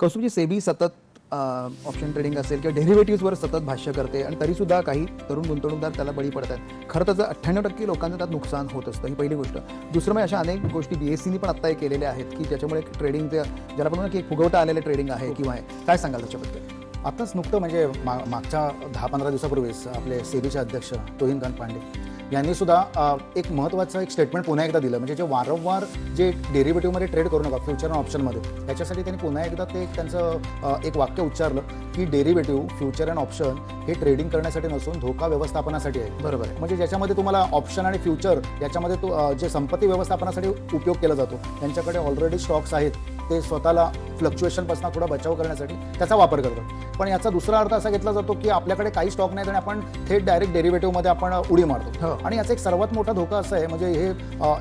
कौस्तुभजी SEBI सतत option trading असेल किंवा डेरिव्हेटिव्हजवर सतत भाष्य करते आणि तरीसुद्धा काही तरुण गुंतवणूकदार त्याला बळी पडत आहेत. खरं तर अठ्ठ्याण्णव टक्के लोकांचं त्यात नुकसान होत असतं ही पहिली गोष्ट. दुसरं म्हणजे अशा अनेक गोष्टी बी एस सीनी पण आत्ता केलेल्या आहेत की ज्याच्यामुळे ट्रेडिंगचे ज्याला आपण की एक फुगवटा आलेलं ट्रेडिंग आहे किंवा आहे. काय सांगाल त्याच्याबद्दल? आताच नुकतं म्हणजे मा मागच्या दहा पंधरा दिवसापूर्वीच आपले सेबीचे अध्यक्ष तोहिनकांत पांडे यांनी सुद्धा एक महत्त्वाचं एक स्टेटमेंट पुन्हा एकदा दिलं. म्हणजे जे वारंवार जे डेरिव्हेटिव्हमध्ये ट्रेड करू नका फ्युचर आणि ऑप्शनमध्ये त्याच्यासाठी त्यांनी पुन्हा एकदा ते त्यांचं एक वाक्य उच्चारलं की डेरिव्हेटिव्ह फ्युचर अँड ऑप्शन हे ट्रेडिंग करण्यासाठी नसून धोका व्यवस्थापनासाठी आहे. बरोबर आहे. म्हणजे ज्याच्यामध्ये तुम्हाला ऑप्शन आणि फ्युचर याच्यामध्ये तो जे संपत्ती व्यवस्थापनासाठी उपयोग केला जातो त्यांच्याकडे ऑलरेडी स्टॉक्स आहेत ते स्वतःला फ्लक्च्युएशनपासून थोडा बचाव करण्यासाठी त्याचा वापर करतात पण याचा दुसरा अर्थ असा घेतला जातो की आपल्याकडे काही स्टॉक नाहीत आणि आपण थेट डायरेक्ट डेरिव्हेटिव्हमध्ये आपण उडी मारतो. हो. आणि याचा एक सर्वात मोठा धोका असा आहे म्हणजे हे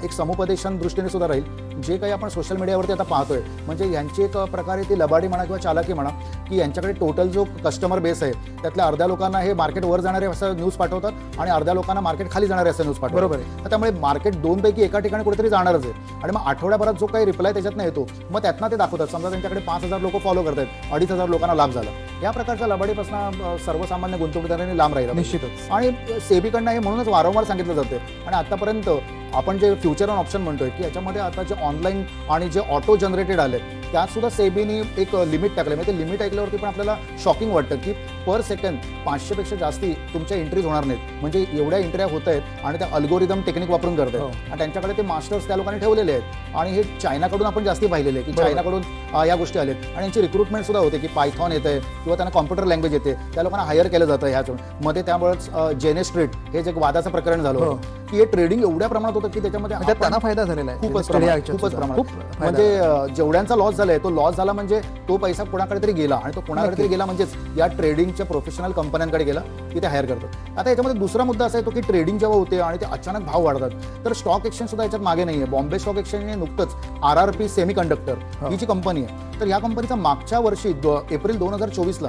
एक समुपदेशन दृष्टीने सुद्धा राहील. जे काही आपण सोशल मीडियावरती आता पाहतोय म्हणजे यांची एक प्रकारे ती लबाडी म्हणा किंवा चालाकी म्हणा की यांच्याकडे टोटल जो कस्टमर बेस आहे त्यातल्या अर्ध्या लोकांना हे मार्केट वर जाणारे असं न्यूज पाठवतात आणि अर्ध्या लोकांना मार्केट खाली जाणारे असं न्यूज पाठवतात. बरोबर आहे. त्यामुळे मार्केट दोनपैकी एका ठिकाणी कुठेतरी जाणारच आहे. आणि मग आठवड्याभरात जो काही रिप्लाय त्याच्यातनं येतो मग त्यातनं ते दाखवतात. समजा त्यांच्याकडे पाच हजार लोक फॉलो करतात अडीच हजार लोकांना लाभ झाला. या प्रकारच्या लबाडीपासून सर्वसामान्य गुंतवणूकदारांनी लांब राहिला. निश्चितच. आणि सेबीकडनं हे म्हणूनच वारंवार सांगितलं जातं. आणि आतापर्यंत आपण जे फ्युचर ऑन ऑप्शन म्हणतोय की याच्यामध्ये आता जे ऑनलाईन आणि जे ऑटो जनरेटेड आले त्यात सुद्धा सेबीनी एक लिमिट टाकलं म्हणजे ते लिमिट ऐकल्यावरती पण आपल्याला शॉकिंग वाटतं की पर सेकंड पाचशेपेक्षा जास्ती तुमच्या एंट्रीज होणार नाहीत. म्हणजे एवढ्या एंट्र्या होत आहेत आणि त्या अल्गोरिदम टेक्निक वापरून करत हो. आहेत आणि त्यांच्याकडे ते मास्टर्स त्या लोकांनी ठेवलेले आहेत. आणि हे चायनाकडून आपण जास्ती पाहिलेले आहे की. चायनाकडून या गोष्टी आल्यात आणि यांची रिक्रुटमेंट सुद्धा होते की पायथॉन येते किंवा त्यांना कॉम्प्युटर लँग्वेज येते. त्या लोकांना हायर केलं जातं ह्याच मध्ये त्यामुळेच जेने स्ट्रीट हे जे वादाचं प्रकरण झालं हो. होतं की हे ट्रेडिंग एवढ्या प्रमाणात होतं की त्याच्यामध्ये त्यांना फायदा झालेला आहे. खूपच ऍक्टच्या खूपच. प्रमाणात. म्हणजे जेवढ्यांचा लॉस झालाय तो लॉस झाला म्हणजे तो पैसा कोणाकडे तरी गेला आणि तो कोणाकडे तरी. गेला म्हणजेच या ट्रेडिंगच्या प्रोफेशनल कंपन्यांकडे गेला की ते हायर करतात आता याच्यामध्ये दुसरा मुद्दा असा येतो की ट्रेडिंग जेव्हा होते आणि ते अचानक भाव वाढतात तर स्टॉक एक्सचेंज सुद्धा याच्यात मागे नाहीये बॉम्बे स्टॉक एक्सचेंजने नुकतंच R R P semiconductor हो. जी कंपनी आहे तर या कंपनीचा मागच्या वर्षी एप्रिल दोन हजार चोवीसला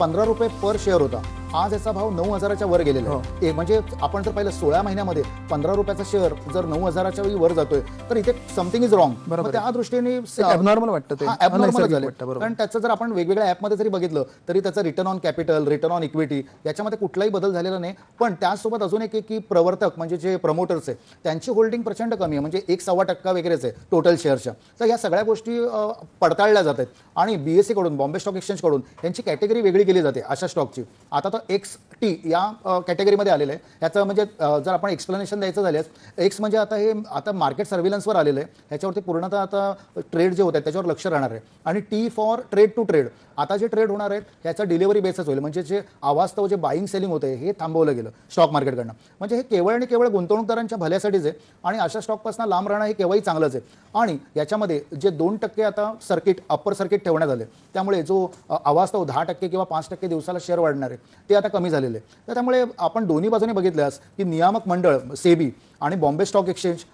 पंधरा रुपये पर शेअर होता आज याचा भाव नऊ हजाराच्या वर गेलेला हो. आहे ए, म्हणजे आपण जर पाहिलं सोळा महिन्यामध्ये पंधरा रुपयाचा शेअर जर नऊ हजाराच्या वेळी वर जातोय तर इथे समथिंग इज रॉंग बरोबर. त्या दृष्टीने ॲबनॉर्मल वाटतं ते. ॲबनॉर्मल अनैसर्गिक झालं वाटतं बरोबर. कारण त्याचं जर आपण वेगवेगळ्या ॲपमध्ये जरी बघितलं तरी त्याचं return on capital return on equity याच्यामध्ये कुठलाही बदल झालेला नाही. पण त्याचसोबत अजून एक आहे की प्रवर्तक म्हणजे जे प्रमोटर्स आहे त्यांची होल्डिंग प्रचंड कमी आहे. म्हणजे एक सव्वा टक्का वगैरेच आहे टोटल शेअरच्या तर या सगळ्या गोष्टी अ, पडताळल्या जात आहेत. आणि बीएससी कडून बॉम्बे स्टॉक एक्सचेंजकडून यांची कॅटेगरी वेगळी केली जाते अशा स्टॉकची आता तर एक्स टी या कॅटेगरीमध्ये आलेलं आहे. ह्याचं म्हणजे जर आपण एक्सप्लेनेशन द्यायचं झाल्यास एक्स म्हणजे आता हे आता मार्केट सर्व्हिलन्सवर आलेलं आहे. ह्याच्यावरती पूर्णतः आता ट्रेड जे होत आहेत त्याच्यावर लक्ष राहणार आहे. आणि T for trade to trade आता जे ट्रेड होणार आहेत ह्याचा डिलिव्हरी बेसच होईल. म्हणजे जे अवास्तव जे बाईंग सेलिंग होते हे थांबवलं गेलं स्टॉक मार्केटकडनं म्हणजे हे केवळ आणि केवळ गुंतवणूकदारांच्या भल्यासाठीच आहे. आणि अशा स्टॉकपासून लांब राहणं हे केव्हाही चांगलंच आहे. आणि याच्यामध्ये जे दोन टक्के आता सर्किट अप्पर सर्किट ठेवण्यात आले त्यामुळे जो अ, अवास्तव दहा टक्के किंवा पाच टक्के दिवसाला शेअर वाढणार आहे ते आता कमी झालेलं आहे तर त्यामुळे आपण दोन्ही बाजूने बघितल्यास की नियामक मंडळ सेबी आणि बॉम्बे स्टॉक एक्सचेंज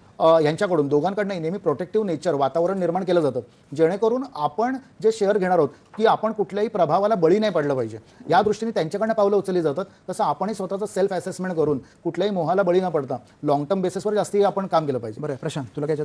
यांच्याकडून दोघांकडनं नेहमी प्रोटेक्टिव्ह नेचर वातावरण निर्माण केलं जातं. जेणेकरून आपण जे शेअर घेणार आहोत की आपण कुठल्याही प्रभावाला बळी नाही पडलं पाहिजे. या दृष्टीने त्यांच्याकडनं पावलं उचलली जातात. तसं आपणही स्वतःचं सेल्फ असेसमेंट करून कुठल्याही मोहाला बळी न पडता लॉंग टर्म बेसिसवर जास्ती आपण काम केलं पाहिजे. बरं प्रशांत तुला काय